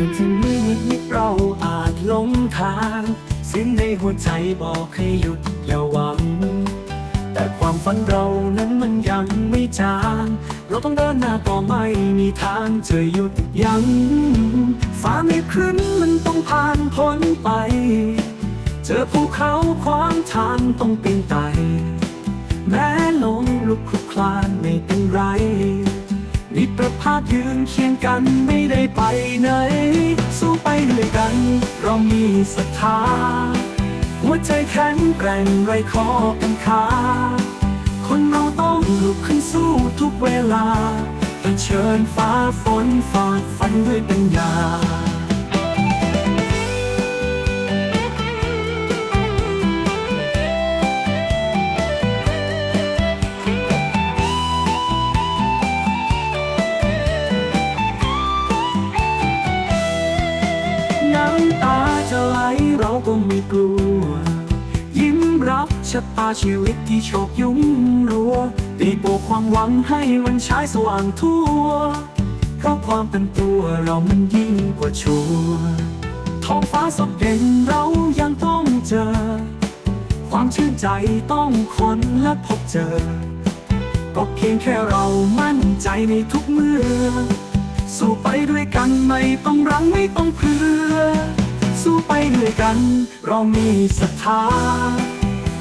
คืนที่มืดมิดเราอาจหลงทางเสิ่งในหัวใจบอกให้หยุดอย่าหวัง แต่ความฝันเรานั้นมันยังไม่จางเราต้องเดินหน้าต่อไม่มีทางจะหยุดยัง้งฟ้าไม่ครึ้มมันต้องผ่านพ้นไป เจอภูเขาขวางทางต้องปีนไต่แม้ลงลุกคลุกคลานไม่เป็นไร มิปรภาพยืนเคียงกันไม่ได้ไปไหน สู้ไปด้วยกัน เรามีศรัทธา หัวใจแข็งแกร่งไรขอกันขาคนเราต้องลุกขึ้นสู้ทุกเวลาเผชิญฟ้าฝนฝ่าฟันด้วยปัญญา ก็ไม่กลัว ยิ้มรับชะตาชีวิตที่โชคยุ่งรัวตีโปกความหวังให้มันฉายสว่างทั่ว เพราะความเป็นตัวเรามันยิ่งกว่าชัวท้องฟ้าสดเด่นเรายังต้องเจอ ความชื่นใจต้องคนและพบเจอ ก็เพียงแค่เรามั่นใจในทุกเมื่อ สู้ไปด้วยกันไม่ต้องรังไม่ต้องเพื่อ ด้วยกัน เรามีศรัทธา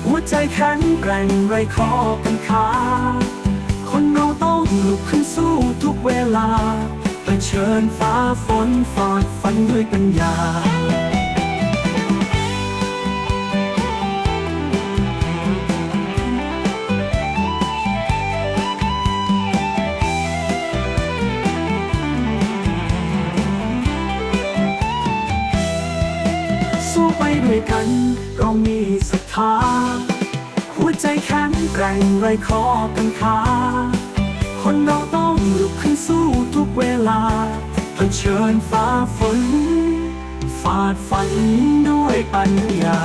หัวใจแข็งแกร่งไรขอกันขาคนเราต้องลุกขึ้นสู้ทุกเวลาเผชิญฟ้าฝนฝาดฟันด้วยปัญญา ด้วยกัน เรามีศรัทธา หัวใจแข็งแกร่งไรขอกันขาคนเราต้องลุกขึ้นสู้ทุกเวลาเผชิญฟ้าฝน ฟาดฟันด้วยปัญญา